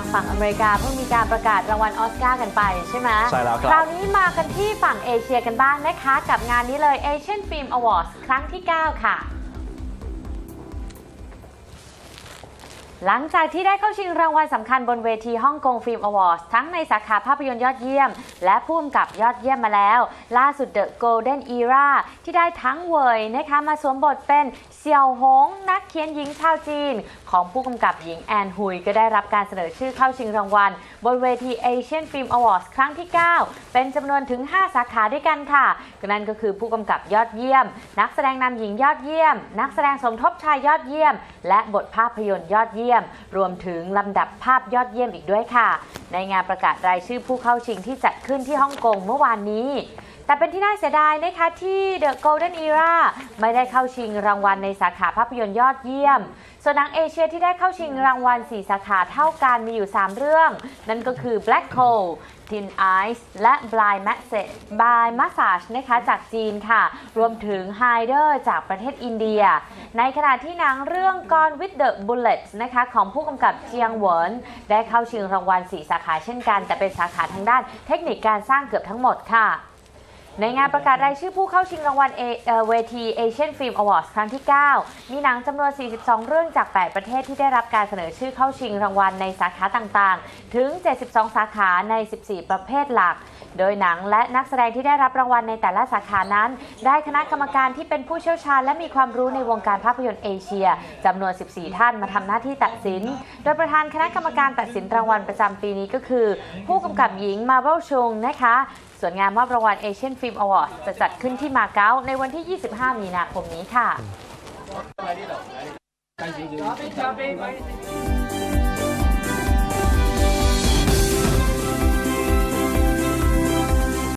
ทางฝั่งอเมริกาเพิ่งมีการประกาศรางวัลออสการ์กันไปใช่ไหมใช่แล้วครับ คราวนี้มากันที่ฝั่งเอเชียกันบ้างนะคะ กับงานนี้เลย Asian Film Awards ครั้งที่ 9 ค่ะ หลังจากที่ได้เข้าชิงรางวัลสำคัญบนเวทีฮ่องกงฟิล์มอวอร์ดทั้งในสาขาภาพยนตร์ยอดเยี่ยม และผู้กำกับยอดเยี่ยมมาแล้ว ล่าสุด The Golden Era ที่ได้ทั้งเวยนะคะมาสวมบทเป็นเซียวหง นักเขียนหญิงชาวจีน ของผู้กำกับหญิงแอนฮุย ก็ได้รับการเสนอชื่อเข้าชิงรางวัล บนเวที Asian Film Awards ครั้งที่ 9 เป็นจำนวนถึง 5 สาขาด้วยกันค่ะนั่นก็คือผู้กำกับยอดเยี่ยม นักแสดงนำหญิงยอดเยี่ยม นักแสดงสมทบชายยอดเยี่ยม และบทภาพยนตร์ยอดเยี่ยมรวมถึงลำดับภาพยอดเยี่ยมอีกด้วยค่ะ ในงานประกาศรายชื่อผู้เข้าชิงที่จัดขึ้นที่ฮ่องกงเมื่อวานนี้ แต่เป็นที่น่าเสียดายนะคะที่ The Golden Era ไม่ได้เข้าชิงรางวัลในสาขาภาพยนตร์ยอดเยี่ยม ส่วนหนังเอเชียที่ได้เข้าชิงรางวัล 4 สาขาเท่ากันมีอยู่ 3 เรื่อง นั่นก็คือ Black Hole Thin Ice และ Blind Massage Blind Massage นะคะจากจีนค่ะ รวมถึง Hider จากประเทศอินเดีย ในขณะที่หนังเรื่อง Gone with the Bullets นะคะของผู้กำกับเจียงเหวินได้เข้าชิงรางวัล 4 สาขาเช่นกัน แต่เป็นสาขาทางด้านเทคนิคการสร้างเกือบทั้งหมดค่ะ ในงานประกาศรายชื่อผู้เข้าชิงรางวัลเอเอ่อเชียนฟิล์มอวอร์ดครั้งที่ 9 มีหนังจำนวน 42 เรื่องจาก 8 ประเทศที่ได้รับการเสนอชื่อเข้าชิงรางวัลในสาขาต่างๆ ถึง 72 สาขาใน 14 ประเภทหลัก โดยหนังและนักแสดงที่ได้รับรางวัลในแต่ละสาขานั้น ได้คณะกรรมการที่เป็นผู้เชี่ยวชาญและมีความรู้ในวงการภาพยนตร์เอเชียจำนวน 14 ท่านมาทำหน้าที่ตัดสิน โดยประธานคณะกรรมการตัดสินรางวัลประจำปีนี้ก็คือ ผู้กำกับหญิงมาเวลชงนะคะส่วนงานมอบรางวัล Asian Film Awards จะจัดขึ้นที่มาเก๊าในวันที่ 25 มีนาคมนี้ค่ะ